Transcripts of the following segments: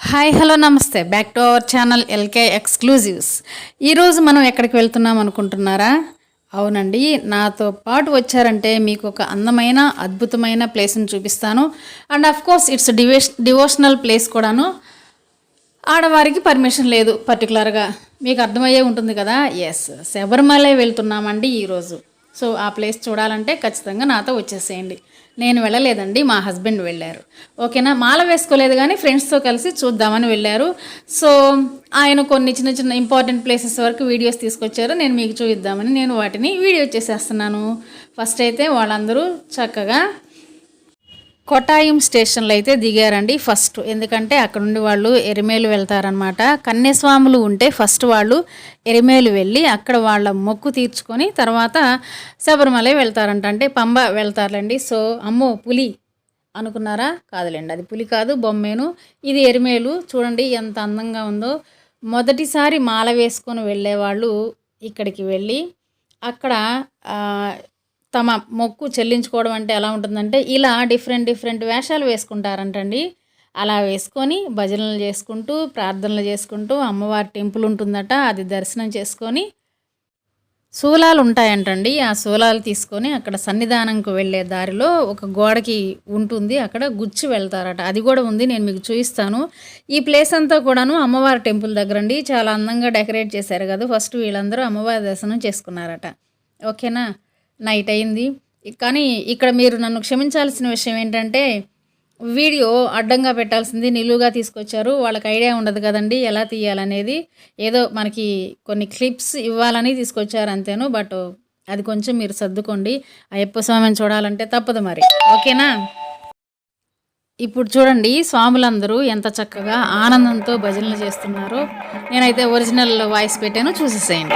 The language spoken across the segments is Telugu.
హాయ్ హలో నమస్తే. Back to our channel LK exclusives ఈరోజు మనం ఎక్కడికి వెళ్తున్నాం అనుకుంటున్నారా? అవునండి నాతో పాటు వచ్చారంటే మీకు ఒక అందమైన అద్భుతమైన ప్లేస్ని చూపిస్తాను. అండ్ అఫ్ కోర్స్ ఇట్స్ డివేష్ డివోషనల్ ప్లేస్ కూడాను. ఆడవారికి పర్మిషన్ లేదు పర్టికులర్గా మీకు అర్థమయ్యే ఉంటుంది కదా? ఎస్ శబరిమలై వెళ్తున్నామండి ఈరోజు సో ఆ ప్లేస్ చూడాలంటే ఖచ్చితంగా నాతో వచ్చేసేయండి. నేను వెళ్ళలేదండి మా హస్బెండ్ వెళ్ళారు. ఓకేనా? మాల వేసుకోలేదు కానీ ఫ్రెండ్స్తో కలిసి చూద్దామని వెళ్ళారు. సో ఆయన కొన్ని చిన్న చిన్న ఇంపార్టెంట్ ప్లేసెస్ వరకు వీడియోస్ తీసుకొచ్చారు. నేను మీకు చూపిద్దామని నేను వాటిని వీడియో చేసేస్తున్నాను. ఫస్ట్ అయితే వాళ్ళందరూ చక్కగా కొటాయం స్టేషన్లో అయితే దిగారండి ఫస్ట్. ఎందుకంటే అక్కడ నుండి వాళ్ళు ఎరిమేలు వెళ్తారనమాట కన్యస్వాములు ఉంటే ఫస్ట్ వాళ్ళు ఎరిమేలు వెళ్ళి అక్కడ వాళ్ళ మొక్కు తీర్చుకొని తర్వాత శబరిమల వెళ్తారంట. అంటే పంబ వెళ్తారులేండి. సో అమ్మో పులి అనుకున్నారా? కాదులేండి. అది పులి కాదు బొమ్మేను. ఇది ఎరిమేలు. చూడండి ఎంత అందంగా ఉందో. మొదటిసారి మాల వేసుకొని వెళ్ళేవాళ్ళు ఇక్కడికి వెళ్ళి. అక్కడ తమ మొక్కు చెల్లించుకోవడం అంటే ఎలా ఉంటుందంటే ఇలా డిఫరెంట్ డిఫరెంట్ వేషాలు వేసుకుంటారంటండి. అలా వేసుకొని భజనలు చేసుకుంటూ ప్రార్థనలు చేసుకుంటూ అమ్మవారి టెంపుల్ ఉంటుందట. అది దర్శనం చేసుకొని శూలాలు ఉంటాయంటండి. ఆ శూలాలు తీసుకొని అక్కడ సన్నిధానంకు వెళ్ళే దారిలో ఒక గోడకి ఉంటుంది. అక్కడ గుచ్చి వెళ్తారట. అది కూడా ఉంది నేను మీకు చూపిస్తాను. ఈ ప్లేస్ అంతా కూడాను అమ్మవారి టెంపుల్ దగ్గర అండి చాలా అందంగా డెకరేట్ చేశారు కదా. ఫస్ట్ వీళ్ళందరూ అమ్మవారి దర్శనం చేసుకున్నారట. ఓకేనా? నైట్ అయింది. కానీ ఇక్కడ మీరు నన్ను క్షమించాల్సిన విషయం ఏంటంటే వీడియో అడ్డంగా పెట్టాల్సింది నిలువుగా తీసుకొచ్చారు. వాళ్ళకి ఐడియా ఉండదు కదండి ఎలా తీయాలనేది. ఏదో మనకి కొన్ని క్లిప్స్ ఇవ్వాలని తీసుకొచ్చారు అంతేను బట్ అది కొంచెం మీరు సర్దుకోండి. అయ్యప్ప స్వామిని చూడాలంటే తప్పదు మరి. ఓకేనా? ఇప్పుడు చూడండి స్వాములందరూ ఎంత చక్కగా ఆనందంతో భజనలు చేస్తున్నారో. నేనైతే ఒరిజినల్ వాయిస్ పెట్టాను చూసేసేయండి.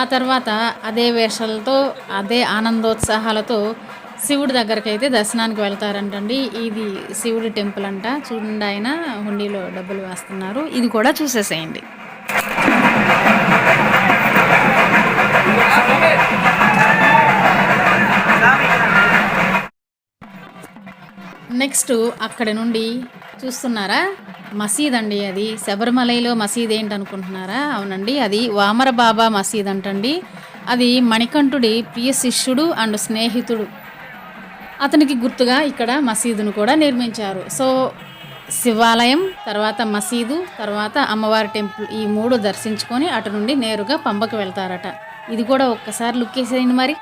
ఆ తర్వాత అదే వేషాలతో అదే ఆనందోత్సాహాలతో శివుడి దగ్గరికి అయితే దర్శనానికి వెళ్తారంటండి. ఇది శివుడి టెంపుల్ అంట. చూడండి ఆయన హుండీలో డబ్బులు వేస్తున్నారు. ఇది కూడా చూసేసేయండి. నెక్స్ట్ అక్కడి నుండి చూస్తున్నారా? మసీద్ అండి అది. శబరిమలలో మసీద్ ఏంటి అనుకుంటున్నారా అవునండి అది వామర బాబా మసీద్ అంటండి అది మణికంఠుడి ప్రియ శిష్యుడు అండ్ స్నేహితుడు. అతనికి గుర్తుగా ఇక్కడ మసీదును కూడా నిర్మించారు. సో శివాలయం తర్వాత మసీదు తర్వాత అమ్మవారి టెంపుల్ ఈ మూడు దర్శించుకొని అటు నుండి నేరుగా పంబకు వెళ్తారట. ఇది కూడా ఒక్కసారి లుక్ వేసేయండి మరి.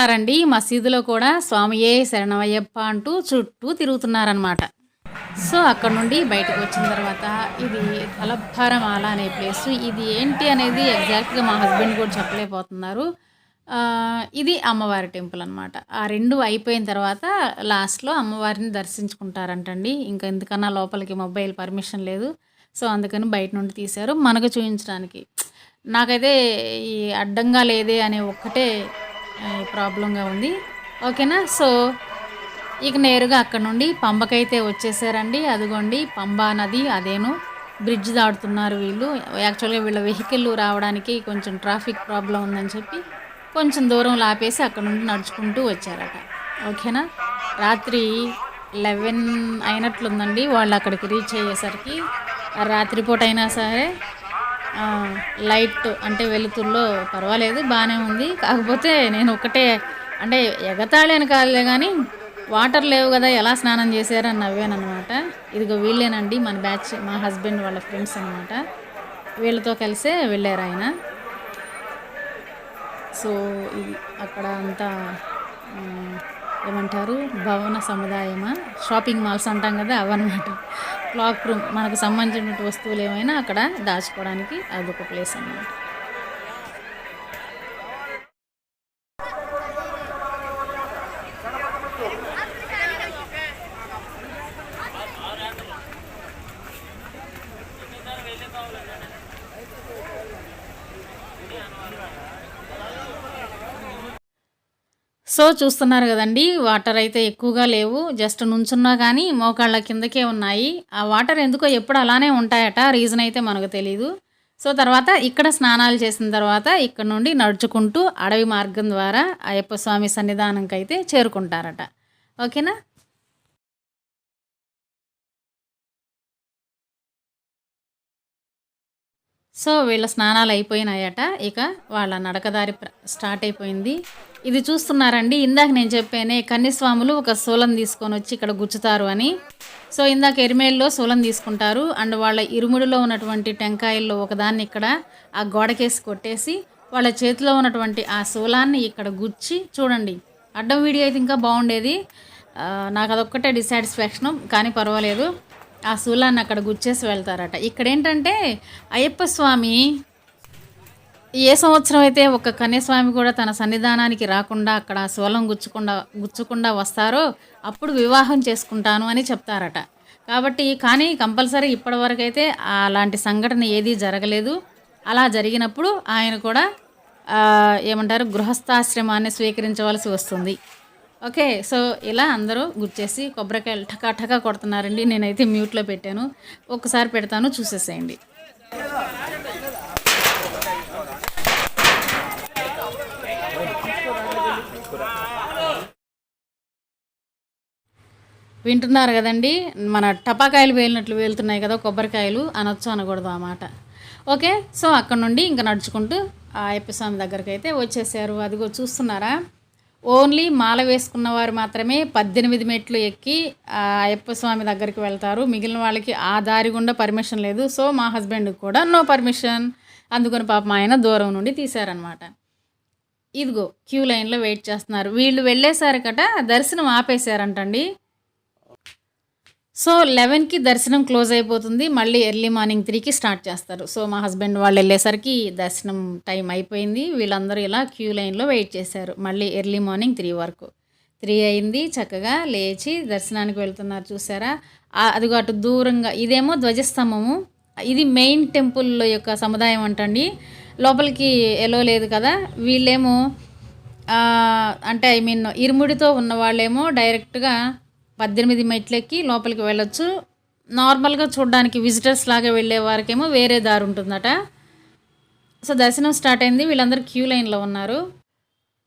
వింటున్నారండి మసీదులో కూడా స్వామియే శరణమయ్యప్ప అంటూ చుట్టూ తిరుగుతున్నారనమాట సో అక్కడ నుండి బయటకు వచ్చిన తర్వాత ఇది తలభారమాల అనే ప్లేస్. ఇది ఏంటి అనేది ఎగ్జాక్ట్గా మా హస్బెండ్ కూడా చెప్పలేకపోతున్నారు. ఇది అమ్మవారి టెంపుల్ అనమాట ఆ రెండు అయిపోయిన తర్వాత లాస్ట్లో అమ్మవారిని దర్శించుకుంటారంటండి. ఇంకా ఎందుకన్నా లోపలికి మొబైల్ పర్మిషన్ లేదు. సో అందుకని బయట నుండి తీశారు. మనకు చూపించడానికి నాకైతే ఈ అడ్డంగా లేదే అనే ఒక్కటే ప్రాబ్లంగా ఉంది. ఓకేనా? సో ఇక నేరుగా అక్కడ నుండి పంబకైతే వచ్చేసారండి. అదిగోండి పంబా నది అదేను బ్రిడ్జ్ దాటుతున్నారు వీళ్ళు. యాక్చువల్గా వీళ్ళ వెహికల్ రావడానికి కొంచెం ట్రాఫిక్ ప్రాబ్లం ఉందని చెప్పి కొంచెం దూరం లాపేసి అక్కడ నుండి నడుచుకుంటూ వచ్చారట. ఓకేనా? రాత్రి లెవెన్ అయినట్లుందండి. వాళ్ళు అక్కడికి రీచ్ అయ్యేసరికి. రాత్రిపూట అయినా సరే లైట్ అంటే వెలుతుల్లో పర్వాలేదు బాగానే ఉంది. కాకపోతే నేను ఒకటే అంటే ఎగతాళి అని కాదులే కానీ వాటర్ లేవు కదా ఎలా స్నానం చేశారని నవ్వానమాట ఇదిగో వీళ్ళేనండి మన బ్యాచ్ మా హస్బెండ్ వాళ్ళ ఫ్రెండ్స్ అనమాట వీళ్ళతో కలిసే వెళ్ళారు ఆయన. సో ఇది అక్కడ అంతా ఏమంటారు భవన సముదాయమా? షాపింగ్ మాల్స్ అంటాం కదా అవన్నమాట. క్లాక్ రూమ్ మనకు సంబంధించినటువంటి వస్తువులు ఏమైనా అక్కడ దాచుకోవడానికి అదొక ప్లేస్ అన్నమాట. సో చూస్తున్నారు కదండి వాటర్ అయితే ఎక్కువగా లేవు. జస్ట్ నుంచున్నా కానీ మోకాళ్ళ కిందకే ఉన్నాయి. ఆ వాటర్ ఎందుకో ఎప్పుడు అలానే ఉంటాయట రీజన్ అయితే మనకు తెలియదు సో తర్వాత ఇక్కడ స్నానాలు చేసిన తర్వాత ఇక్కడ నుండి నడుచుకుంటూ అడవి మార్గం ద్వారా అయ్యప్ప స్వామి సన్నిధానంకైతే చేరుకుంటారట. ఓకేనా? సో వీళ్ళ స్నానాలు అయిపోయినాయట. ఇక వాళ్ళ నడకదారి ప్ర- స్టార్ట్ అయిపోయింది. ఇది చూస్తున్నారండి. ఇందాక నేను చెప్పానే కన్యస్వాములు ఒక శూలం తీసుకొని వచ్చి ఇక్కడ గుచ్చుతారు అని. సో ఇందాక ఎరిమేల్లో శూలం తీసుకుంటారు. అండ్ వాళ్ళ ఇరుముడిలో ఉన్నటువంటి టెంకాయల్లో ఒకదాన్ని ఇక్కడ ఆ గోడకేసి కొట్టేసి వాళ్ళ చేతిలో ఉన్నటువంటి ఆ శూలాన్ని ఇక్కడ గుచ్చి చూడండి. అడ్డం వీడియో అయితే ఇంకా బాగుండేది. నాకు అదొక్కటే డిసాటిస్ఫాక్షన్ కానీ పర్వాలేదు. ఆ శూలాన్ని అక్కడ గుచ్చేసి వెళ్తారట. ఇక్కడ ఏంటంటే అయ్యప్ప స్వామి ఏ సంవత్సరం అయితే ఒక కన్యస్వామి కూడా తన సన్నిధానానికి రాకుండా అక్కడ శూలం గుచ్చకుండా గుచ్చకుండా వస్తారో అప్పుడు వివాహం చేసుకుంటాను అని చెప్తారట. కాబట్టి కానీ కంపల్సరీ ఇప్పటివరకు అయితే అలాంటి సంఘటన ఏదీ జరగలేదు. అలా జరిగినప్పుడు ఆయన కూడా ఏమంటారు గృహస్థాశ్రమాన్ని స్వీకరించవలసి వస్తుంది. ఓకే సో ఇలా అందరూ గుర్చేసి కొబ్బరికాయలు ఠకా ఠకా కొడుతున్నారండి. నేనైతే మ్యూట్లో పెట్టాను. ఒక్కసారి పెడతాను చూసేసేయండి. వింటున్నారు కదండి మన టపాకాయలు వేలినట్లు వేలుతున్నాయి కదా కొబ్బరికాయలు అనొచ్చు అనకూడదు ఆ మాట. ఓకే సో అక్కడ నుండి ఇంకా నడుచుకుంటూ ఆ అయ్యప్ప స్వామి దగ్గరికి అయితే వచ్చేసారు. అదిగో చూస్తున్నారా? ఓన్లీ మాల వేసుకున్న వారు మాత్రమే పద్దెనిమిది మెట్లు ఎక్కి అయ్యప్ప స్వామి దగ్గరికి వెళ్తారు. మిగిలిన వాళ్ళకి ఆ దారి గుండా పర్మిషన్ లేదు. సో మా హస్బెండ్కి కూడా నో పర్మిషన్. అందుకని పాపం ఆయన దూరం నుండి తీశారనమాట ఇదిగో క్యూ లైన్లో వెయిట్ చేస్తున్నారు. వీళ్ళు వెళ్ళేసరికట దర్శనం ఆపేశారంటండి. సో లెవెన్కి దర్శనం క్లోజ్ అయిపోతుంది. మళ్ళీ ఎర్లీ మార్నింగ్ త్రీకి స్టార్ట్ చేస్తారు. సో మా హస్బెండ్ వాళ్ళు వెళ్ళేసరికి దర్శనం టైం అయిపోయింది. వీళ్ళందరూ ఇలా క్యూ లైన్లో వెయిట్ చేశారు. మళ్ళీ ఎర్లీ మార్నింగ్ త్రీ వరకు. త్రీ అయింది చక్కగా లేచి దర్శనానికి వెళ్తున్నారు చూసారా? అదిగో అటు దూరంగా ఇదేమో ధ్వజస్తంభము. ఇది మెయిన్ టెంపుల్ యొక్క సముదాయం అంటండి. లోపలికి ఎలో లేదు కదా? వీళ్ళేమో అంటే ఐ మీన్ ఇరుముడితో ఉన్న వాళ్ళేమో డైరెక్ట్గా పద్దెనిమిది మెట్లెక్కి లోపలికి వెళ్ళొచ్చు. నార్మల్గా చూడడానికి విజిటర్స్ లాగా వెళ్ళే వారికేమో వేరే దారి ఉంటుందట. సో దర్శనం స్టార్ట్ అయింది. వీళ్ళందరూ క్యూ లైన్లో ఉన్నారు.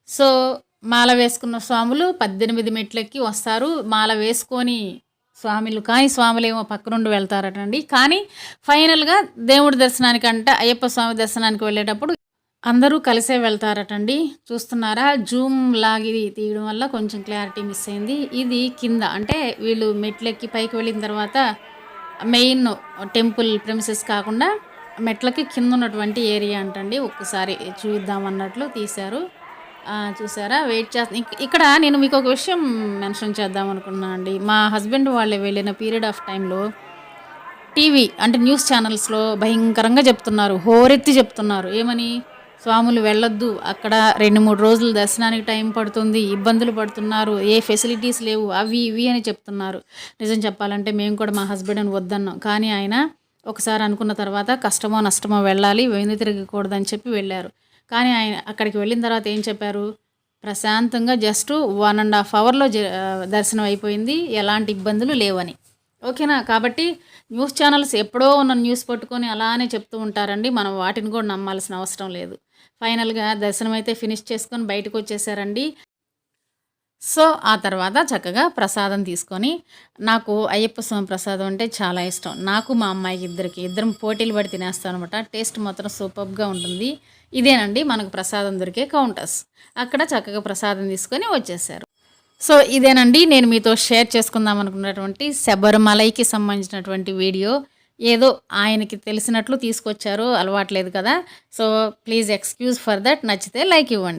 సో మాల వేసుకున్న స్వాములు పద్దెనిమిది మెట్లెక్కి వస్తారు. మాల వేసుకొని స్వామిలు కానీ స్వాములు ఏమో పక్క నుండి వెళ్తారటండి. కానీ ఫైనల్గా దేవుడి దర్శనానికి అంటే అయ్యప్ప స్వామి దర్శనానికి వెళ్ళేటప్పుడు అందరూ కలిసే వెళ్తారటండి. చూస్తున్నారా? జూమ్ లాగి తీయడం వల్ల కొంచెం క్లారిటీ మిస్ అయింది. ఇది కింద అంటే వీళ్ళు మెట్లెక్కి పైకి వెళ్ళిన తర్వాత మెయిన్ టెంపుల్ ప్రెమిసెస్ కాకుండా మెట్లకి కింద ఉన్నటువంటి ఏరియా అంటండి. ఒక్కసారి చూద్దాం అన్నట్లు తీశారు. చూసారా వెయిట్ చేస్తా ఇక్కడ నేను మీకు ఒక విషయం మెన్షన్ చేద్దాం అనుకున్నాను అండి. మా హస్బెండ్ వాళ్ళు వెళ్ళిన పీరియడ్ ఆఫ్ టైంలో టీవీ అంటే న్యూస్ ఛానల్స్లో భయంకరంగా చెప్తున్నారు. హోరెత్తి చెప్తున్నారు. ఏమని? స్వాములు వెళ్ళొద్దు. అక్కడ రెండు మూడు రోజులు దర్శనానికి టైం పడుతుంది. ఇబ్బందులు పడుతున్నారు. ఏ ఫెసిలిటీస్ లేవు. అవి ఇవి అని చెప్తున్నారు. నిజం చెప్పాలంటే మేము కూడా మా హస్బెండ్ అని వద్దన్నాం. కానీ ఆయన ఒకసారి అనుకున్న తర్వాత కష్టమో నష్టమో వెళ్ళాలి వెను తిరగకూడదని చెప్పి వెళ్ళారు. కానీ ఆయన అక్కడికి వెళ్ళిన తర్వాత ఏం చెప్పారు? ప్రశాంతంగా జస్ట్ వన్ అండ్ హాఫ్ అవర్లో జ దర్శనం అయిపోయింది. ఎలాంటి ఇబ్బందులు లేవని. ఓకేనా? కాబట్టి న్యూస్ ఛానల్స్ ఎప్పుడో ఉన్న న్యూస్ పట్టుకొని అలానే చెప్తూ ఉంటారండి. మనం వాటిని కూడా నమ్మాల్సిన అవసరం లేదు. ఫైనల్గా దర్శనం అయితే ఫినిష్ చేసుకొని బయటకు వచ్చేసారండి. సో ఆ తర్వాత చక్కగా ప్రసాదం తీసుకొని నాకు అయ్యప్ప స్వామి ప్రసాదం అంటే చాలా ఇష్టం. నాకు మా అమ్మాయికి ఇద్దరికి ఇద్దరం పోటీలు పడి తినేస్తాం అనమాట టేస్ట్ మాత్రం సూపర్గా ఉంటుంది. ఇదేనండి మనకు ప్రసాదం దొరికే కౌంటర్స్. అక్కడ చక్కగా ప్రసాదం తీసుకొని వచ్చేసారు. సో ఇదేనండి నేను మీతో షేర్ చేసుకుందాం అనుకున్నటువంటి శబరిమలైకి సంబంధించినటువంటి వీడియో. ఏదో ఆయనకి తెలిసినట్లు తీసుకొచ్చారు అలవాట్లేదు కదా. So please excuse for that నచ్చితే లైక్ ఇవ్వండి.